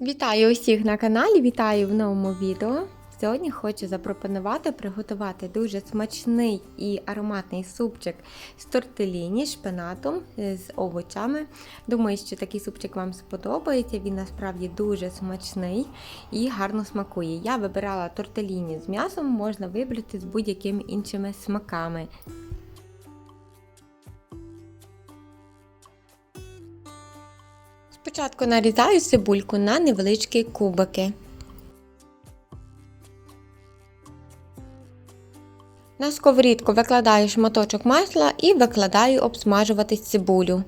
Вітаю усіх на каналі, вітаю в новому відео. Сьогодні хочу запропонувати приготувати дуже смачний і ароматний супчик з тортеліні, шпинатом е, з овочами. Думаю, що такий супчик вам сподобається. Він насправді дуже смачний і гарно смакує. Я вибирала тортеліні з м'ясом, можна вибрати з будь-якими іншими смаками. Спочатку нарізаю цибульку на невеличкі кубики. На сковорідку викладаю шматочок масла і викладаю обсмажуватись цибулю.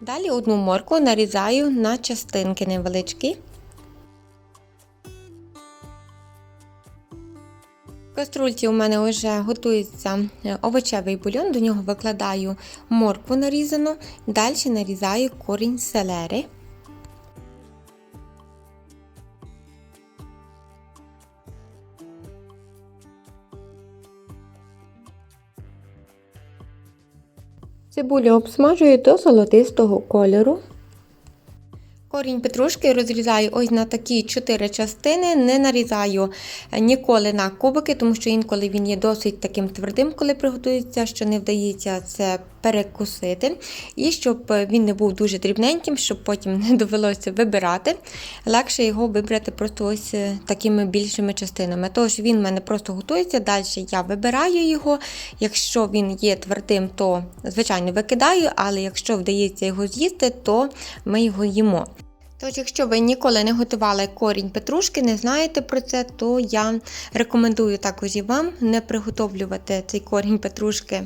Далі одну моркву нарізаю на частинки невеличкі. В каструльці у мене вже готується е, овочевий бульон, до нього викладаю моркву нарізану, далі нарізаю корінь селери. Цибулю обсмажую до золотистого кольору. Корінь петрушки розрізаю ось на такі 4 частини, не нарізаю ніколи на кубики, тому що інколи він є досить таким твердим, коли приготується, що не вдається це перекусити. І щоб він не був дуже дрібненьким, щоб потім не довелося вибирати. Легше його вибрати просто ось такими більшими частинами. Тож він в мене просто готується, далі я вибираю його. Якщо він є твердим, то звичайно викидаю, але якщо вдається його з'їсти, то ми його їмо. Тож, якщо ви ніколи не готували корінь петрушки, не знаєте про це, то я рекомендую також і вам не приготовлювати цей корінь петрушки,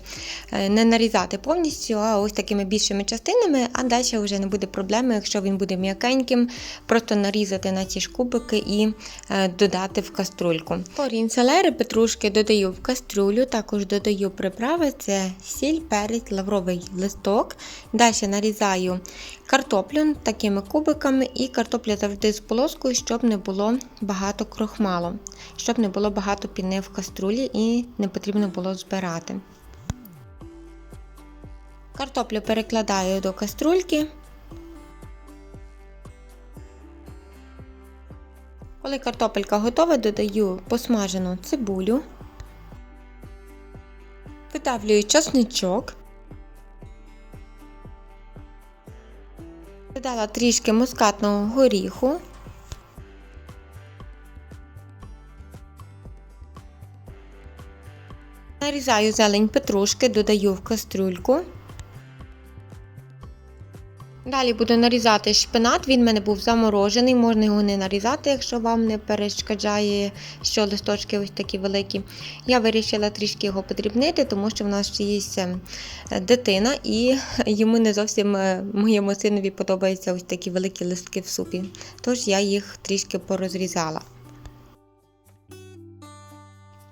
е, не нарізати повністю, а ось такими більшими частинами, а далі вже не буде проблеми, якщо він буде м'якеньким, просто нарізати на ці ж кубики і е, додати в каструльку. Корінь селери петрушки додаю в каструлю, також додаю приправи: це сіль, перець, лавровий листок. Далі нарізаю картоплю такими кубиками і картопля завжди з полоскою, щоб не було багато крохмалу, щоб не було багато піни в каструлі і не потрібно було збирати. Картоплю перекладаю до каструльки. Коли картопелька готова, додаю посмажену цибулю, видавлюю часничок. Додала трішки мускатного горіху. Нарізаю зелень петрушки, додаю в кастрюльку. Далі буду нарізати шпинат, він в мене був заморожений, можна його не нарізати, якщо вам не перешкоджає, що листочки ось такі великі. Я вирішила трішки його подрібнити, тому що в нас ще є е, дитина, і йому не зовсім е, моєму синові подобаються ось такі великі листки в супі. Тож я їх трішки порозрізала.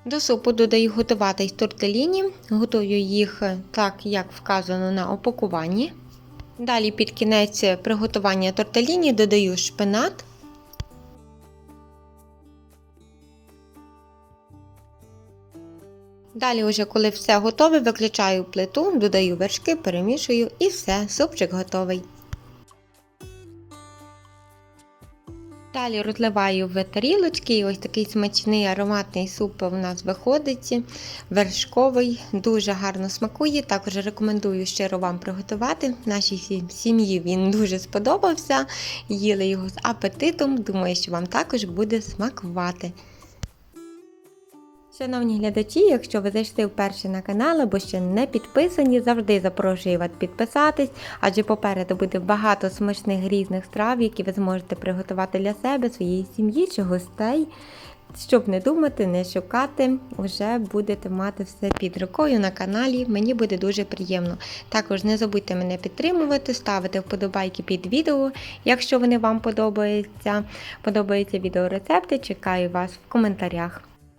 До супу додаю готуватись тортеліні, готую їх так, як вказано на опакуванні. Далі під кінець приготування тортеліні додаю шпинат. Далі, уже коли все готове, виключаю плиту, додаю вершки, перемішую і все, супчик готовий. Далі розливаю в тарілочки і ось такий смачний ароматний суп у нас виходить. Вершковий, дуже гарно смакує. Також рекомендую щиро вам приготувати. Нашій сім'ї він дуже сподобався. Їли його з апетитом. Думаю, що вам також буде смакувати. Шановні глядачі, якщо ви зайшли вперше на канал або ще не підписані, завжди запрошую вас підписатись, адже попереду буде багато смачних різних страв, які ви зможете приготувати для себе, своєї сім'ї чи гостей. Щоб не думати, не шукати, вже будете мати все під рукою на каналі. Мені буде дуже приємно. Також не забудьте мене підтримувати, ставити вподобайки під відео, якщо вони вам подобаються. Подобаються відеорецепти, чекаю вас в коментарях.